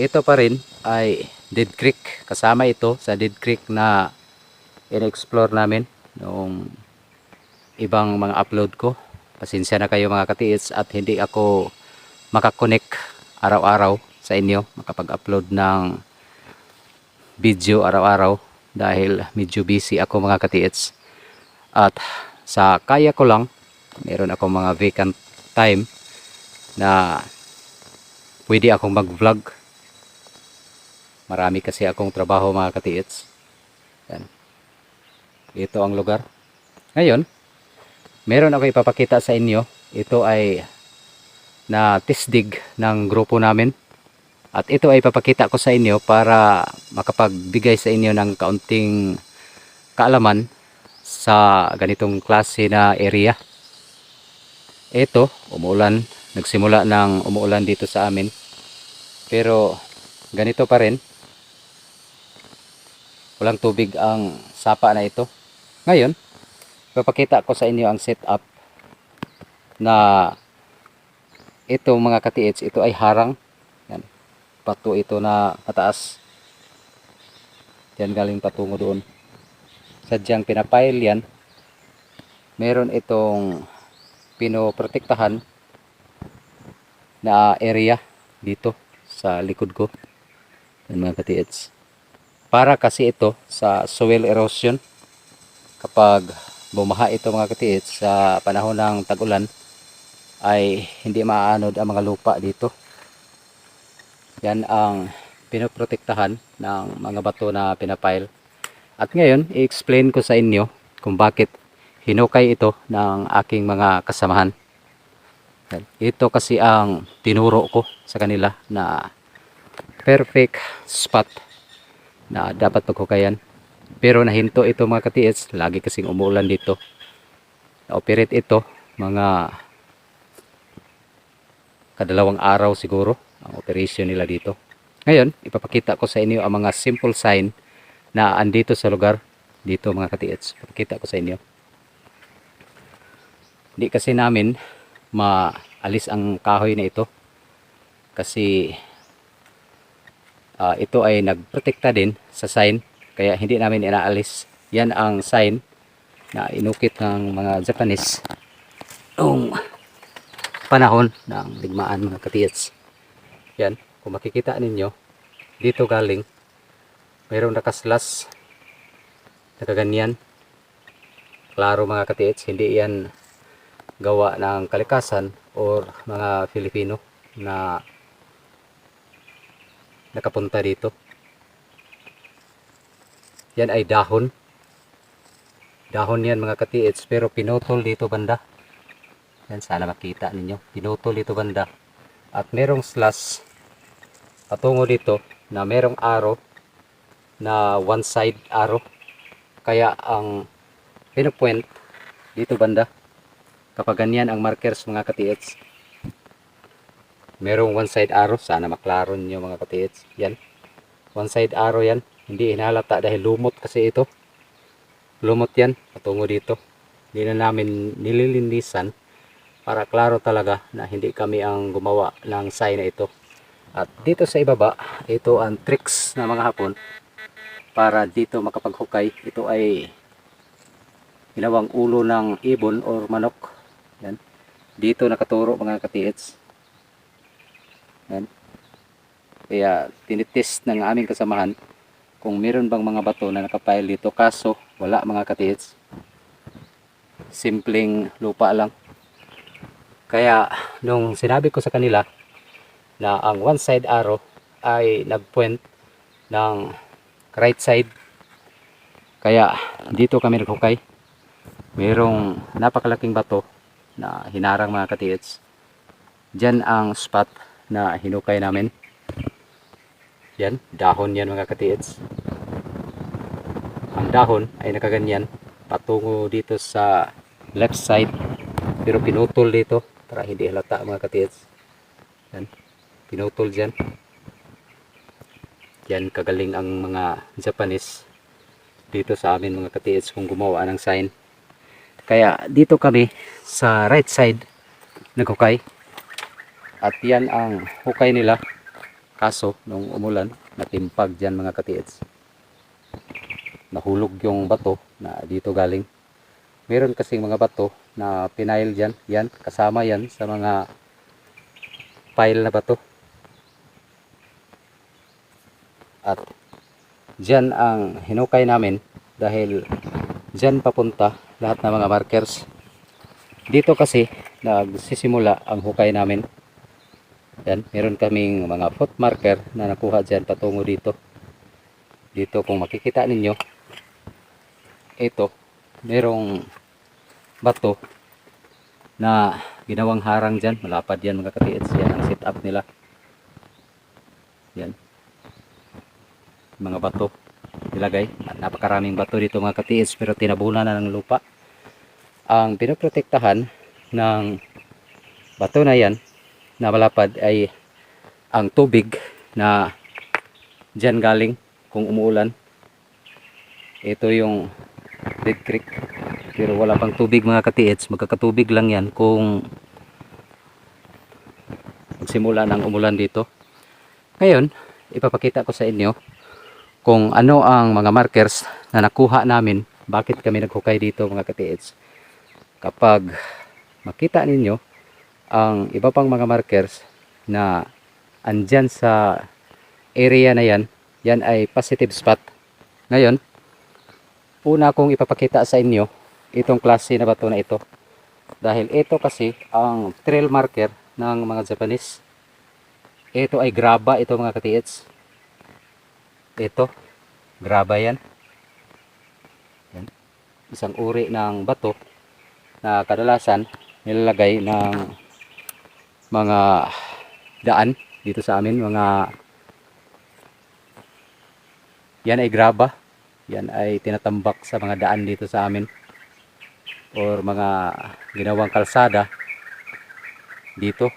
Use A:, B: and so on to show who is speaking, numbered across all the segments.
A: ito pa rin ay Dead Creek. Kasama ito sa Dead Creek na in-explore namin noong ibang mga upload ko. Pasensya na kayo mga katiits at hindi ako makakonek araw-araw sa inyo. Makapag-upload ng video araw-araw dahil medyo busy ako mga katiits. At sa kaya ko lang, meron ako mga vacant time na pwede akong mag-vlog. Marami kasi akong trabaho mga katiits. Yan. Ito ang lugar. Ngayon, meron ako ipapakita sa inyo. Ito ay na tisdig ng grupo namin. At ito ay papakita ko sa inyo para makapagbigay sa inyo ng kaunting kaalaman sa ganitong klase na area. Ito, umuulan. Nagsimula ng umuulan dito sa amin. Pero ganito pa rin. Walang tubig ang sapa na ito. Ngayon, papakita ko sa inyo ang setup na ito mga katiits, ito ay harang. Yan. Pato ito na mataas. Yan galing patungo doon. Sadyang pinapile yan. Meron itong pinoprotektahan na area dito sa likod ko. Yan mga katiits. Para kasi ito sa soil erosion kapag bumaha ito mga katiits sa panahon ng tag-ulan ay hindi maaanod ang mga lupa dito. Yan ang pinoprotektahan ng mga bato na pinapile. At ngayon, i-explain ko sa inyo kung bakit hinukay ito ng aking mga kasamahan. Ito kasi ang tinuro ko sa kanila na perfect spot na dapat paghukayan. Pero nahinto ito mga katiits, lagi kasing umuulan dito. Na-operate ito mga kadalawang araw siguro ang operation nila dito. Ngayon, ipapakita ko sa inyo ang mga simple sign na andito sa lugar dito mga katiits. Ipapakita ko sa inyo. Hindi kasi namin maalis ang kahoy na ito kasi ah, ito ay nagprotekta din sa sign kaya hindi namin inaalis. Yan ang sign na inukit ng mga Japanese noong panahon ng digmaan mga katiyats. Yan, kung makikita ninyo, dito galing, mayroong nakaslas, nakaganyan. Klaro mga katiyats, hindi yan gawa ng kalikasan or mga Filipino na nakapunta dito. Yan ay dahon. Dahon yan mga katiits pero pinutol dito banda. Yan sana makita ninyo. Pinutol dito banda. At merong slash patungo dito na merong arrow na one side arrow. Kaya ang pinupoint dito banda kapag ganyan ang markers mga katiits merong one side arrow sana maklaro niyo mga katiits yan. One side arrow yan. Hindi inhalata dahil lumot kasi ito. Lumot yan. Patungo dito. Hindi na namin nililinisan para klaro talaga na hindi kami ang gumawa ng sign na ito. At dito sa ibaba ito ang tricks na mga hapon para dito makapaghukay. Ito ay ginawang ulo ng ibon or manok. Yan. Dito nakaturo mga katiits yan. Kaya tinitest ng aming kasamahan kung meron bang mga bato na nakapile dito. Kaso wala mga katiits simpleng lupa lang. Kaya nung sinabi ko sa kanila na ang one side arrow ay nagpoint ng right side kaya dito kami naghukay. Mayroong napakalaking bato na hinarang mga katiits dyan ang spot na hinukay namin yan, dahon yan mga katiits. Ang dahon ay nakaganyan patungo dito sa left side pero pinutol dito para hindi halata mga katiits. Yan, pinutol dyan. Yan kagaling ang mga Japanese dito sa amin mga katiits kung gumawa ng sign. Kaya dito kami sa right side naghukay. At yan ang hukay nila Kaso, nung umulan, natimpag dyan mga katiits. Nahulog yung bato na dito galing. Meron kasing mga bato na pinail dyan. Yan, kasama yan sa mga pile na bato. At dyan ang hinukay namin dahil dyan papunta lahat ng mga markers. Dito kasi nagsisimula ang hukay namin. Yan, meron kaming mga foot marker na nakuha dyan patungo dito. Dito kung makikita ninyo, ito, merong bato na ginawang harang dyan. Malapad yan mga katiits. Yan ang sit up nila. Yan. Mga bato nilagay. Napakaraming bato dito mga katiits pero tinabunan na ng lupa. Ang pinoprotektahan ng bato na yan na malapad ay ang tubig na dyan galing kung umuulan. Ito yung Dead Creek. Pero wala pang tubig mga katiits. Magkakatubig lang yan kung magsimula ng umulan dito. Ngayon, ipapakita ko sa inyo kung ano ang mga markers na nakuha namin. Bakit kami naghukay dito mga katiits. Kapag makita ninyo ang iba pang mga markers na andyan sa area na yan, yan ay positive spot. Ngayon, una kong ipapakita sa inyo itong klase na bato na ito. Dahil ito kasi ang trail marker ng mga Japanese. Ito ay graba ito mga katiits. Ito, graba yan. yan. Isang uri ng bato na kadalasan nilalagay ng mga daan dito sa amin mga yan ay graba yan ay tinatambak sa mga daan dito sa amin or mga ginawang kalsada dito.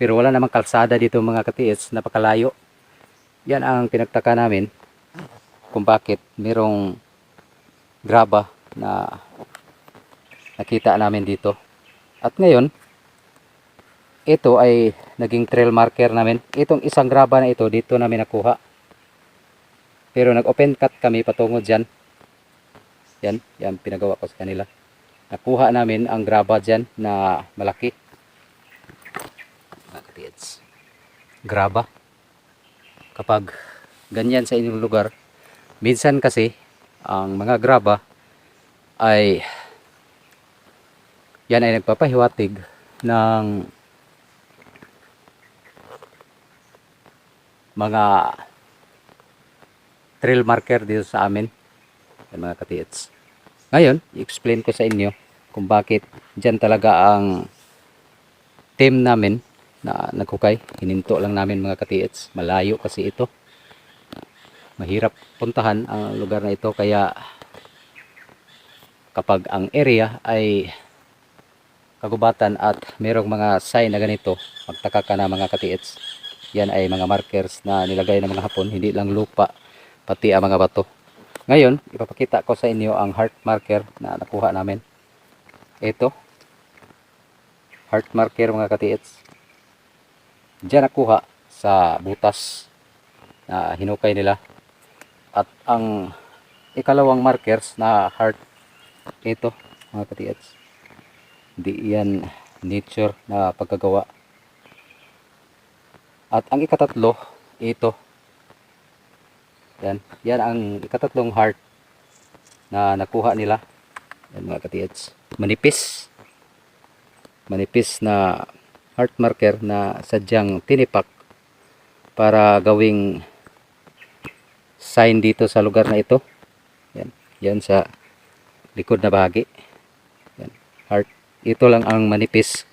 A: Pero wala namang kalsada dito mga katiis napakalayo. Yan ang pinagtaka namin kung bakit merong graba na nakita namin dito. At ngayon ito ay naging trail marker namin. Itong isang graba na ito, dito namin nakuha. Pero nag-open cut kami patungo dyan. Yan, yan pinagawa ko sa kanila. Nakuha namin ang graba dyan na malaki. Graba. Kapag ganyan sa inyong lugar, minsan kasi ang mga graba ay yan ay nagpapahiwatig ng mga trail marker dito sa amin. Yan mga katiits ngayon i-explain ko sa inyo kung bakit dyan talaga ang team namin na naghukay. Hininto lang namin mga katiits malayo kasi ito. Mahirap puntahan ang lugar na ito kaya kapag ang area ay kagubatan at merong mga sign na ganito magtaka ka na mga katiits yan ay mga markers na nilagay ng mga hapon hindi lang lupa pati ang mga bato. Ngayon ipapakita ko sa inyo ang heart marker na nakuha namin. Ito. Heart marker mga katiits. Dyan nakuha sa butas na hinukay nila. At ang ikalawang markers na heart ito mga katiits. Di yan nature na pagkagawa at ang ikatatlo, ito. Yan. Yan ang ikatatlong heart na nakuha nila. Yan mga katiyats. Manipis. Manipis na heart marker na sadyang tinipak para gawing sign dito sa lugar na ito. Yan. Yan sa likod na bahagi. Yan. Heart. Ito lang ang manipis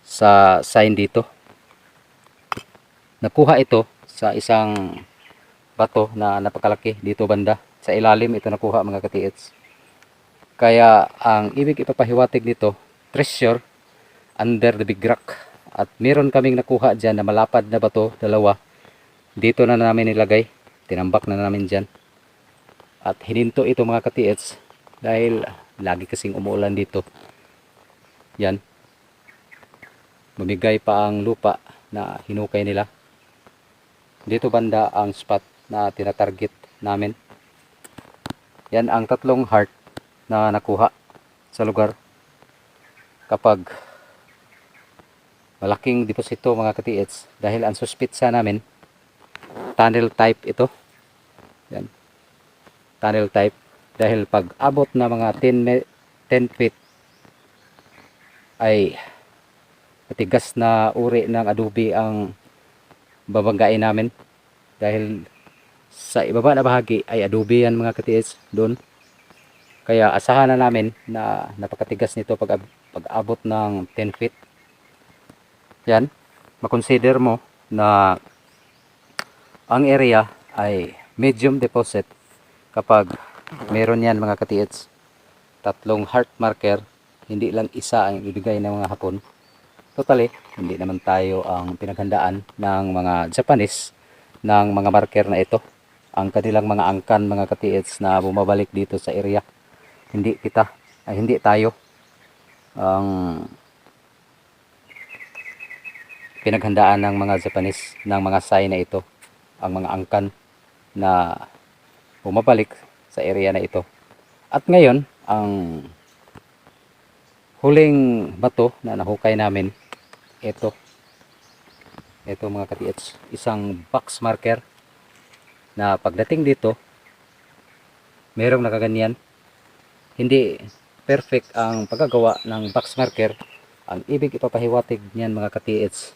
A: sa sign dito nakuha ito sa isang bato na napakalaki dito banda. Sa ilalim ito nakuha mga katiits. Kaya ang ibig ipapahiwatig nito treasure under the big rock. At meron kaming nakuha dyan na malapad na bato dalawa. Dito na namin nilagay. Tinambak na namin dyan. At hininto ito mga katiits dahil lagi kasing umuulan dito. Yan. Mamigay pa ang lupa na hinukay nila. Dito banda ang spot na tinatarget namin. Yan ang tatlong heart na nakuha sa lugar. Kapag malaking deposito mga katiits dahil ang suspitsa namin tunnel type ito. Yan. Tunnel type dahil pag abot na mga 10 me- 10 feet ay matigas na uri ng adobe ang babanggain namin. Dahil sa ibaba na bahagi ay adobe yan mga katiis doon. Kaya asahan na namin na napakatigas nito pag, pag abot ng 10 feet. Yan makonsider mo na ang area ay medium deposit kapag meron yan mga katiits tatlong heart marker hindi lang isa ang ibigay ng mga hapon totally. Hindi naman tayo ang pinaghandaan ng mga Japanese ng mga marker na ito. Ang kanilang mga angkan mga katiits na bumabalik dito sa area. Hindi kita ay hindi tayo ang pinaghandaan ng mga Japanese ng mga sign na ito ang mga angkan na bumabalik sa area na ito. At ngayon ang huling bato na nahukay namin ito ito mga katiits isang box marker na pagdating dito merong nakaganyan. Hindi perfect ang pagkagawa ng box marker. Ang ibig ipapahiwatig niyan mga katiits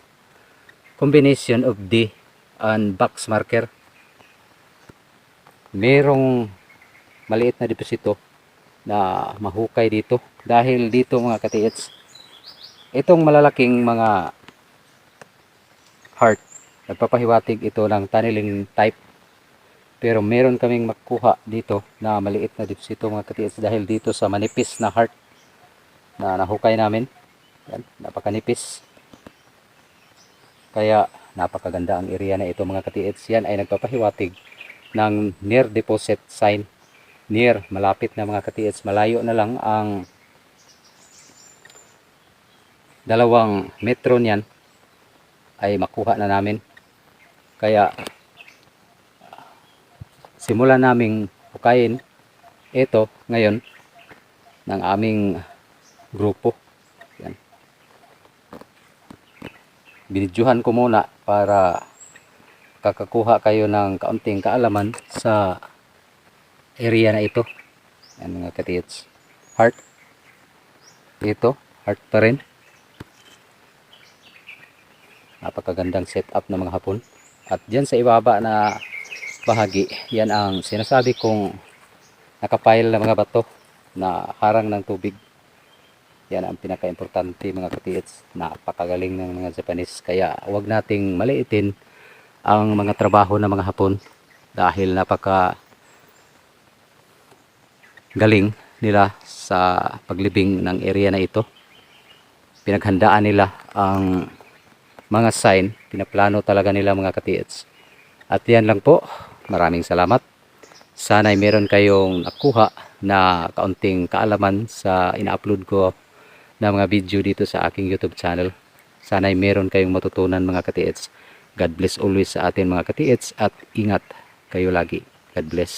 A: combination of D and box marker. Merong maliit na deposito na mahukay dito. Dahil dito mga katiits itong malalaking mga heart nagpapahiwatig ito ng tunneling type. Pero meron kaming makuha dito na maliit na deposito mga katiits dahil dito sa manipis na heart na nahukay namin. Yan, napakanipis. Kaya napakaganda ang area na ito mga katiits yan ay nagpapahiwatig ng near deposit sign. Near malapit na mga katiits malayo na lang ang dalawang metro niyan ay makuha na namin kaya simulan naming hukayin ito ngayon ng aming grupo yan binidyohan ko muna para kakakuha kayo ng kaunting kaalaman sa area na ito. Yan mga katits. Heart. Ito, heart pa rin. Napakagandang setup ng mga hapon. At dyan sa ibaba na bahagi, yan ang sinasabi kong nakapile na mga bato na harang ng tubig. Yan ang pinaka-importante mga katits. Napakagaling ng mga Japanese. Kaya wag nating maliitin ang mga trabaho ng mga hapon dahil napaka galing nila sa paglibing ng area na ito. Pinaghandaan nila ang mga sign, pinaplano talaga nila mga katiits. At yan lang po, maraming salamat. Sana'y meron kayong nakuha na kaunting kaalaman sa ina-upload ko na mga video dito sa aking YouTube channel. Sana'y meron kayong matutunan mga katiits. God bless always sa atin mga katiits at ingat kayo lagi. God bless.